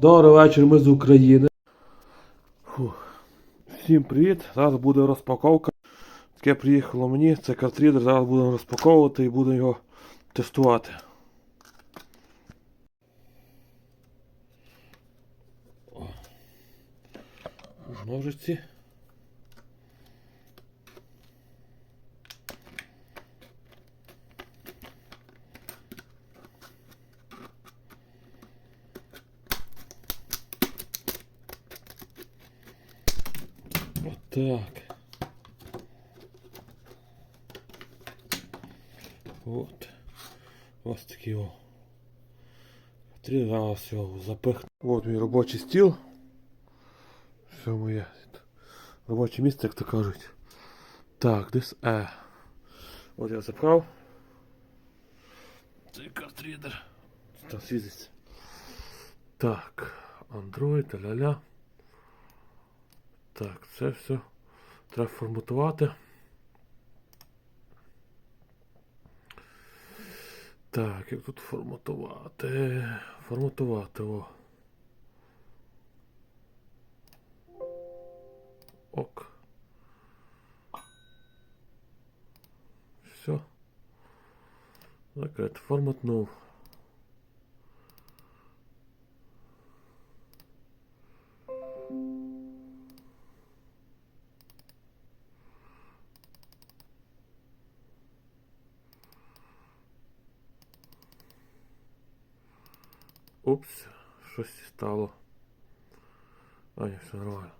Добрий вечір, ми з України. Фух. Всім привіт! Зараз буде розпаковка. Таке приїхало мені, це картрідер, зараз будемо розпаковувати і будемо його тестувати. Ножиці. Так. От. Ось такий о. Три раз його запихну. От мій робочий стіл. Все моє робоче місце, як то кажуть. Так, десь Е. От я забрав. Цей картрідер. Там світиться. Так. Android, ля-ля. Так, це все треба форматувати. Так, як тут форматувати? Форматувати, о. Ок. Все. Это форматнув. Упс, щось стало. А, ні, все нормально.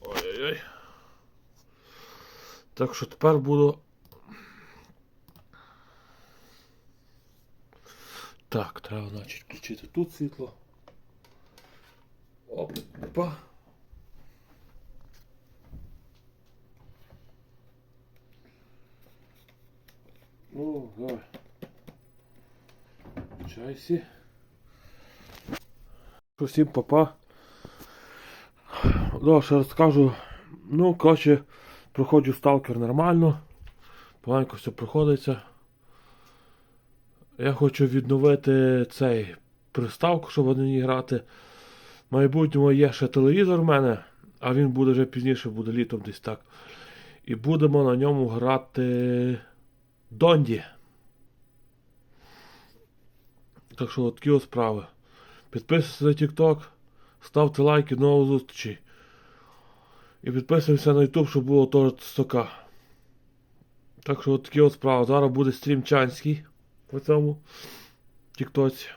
Ой-ой-ой. Так що тепер буду. Так, треба, значить, включити тут світло. Опа. Ну, давай. Чайсі. Всім папа. Да, розкажу. Ну, коротше, проходжу сталкер нормально. Поганько все проходиться. Я хочу відновити цей приставку, щоб в ній грати. Майбутньому є ще телевізор в мене, а він буде вже пізніше, буде літом десь так. І будемо на ньому грати Донді. Так що от такі справи. Підписуйся на TikTok, ставте лайки, нових зустрічей. І підписуємося на YouTube, щоб було теж стока. Так що от такі от справи. Зараз буде стрім чанський по цьому тіктоці.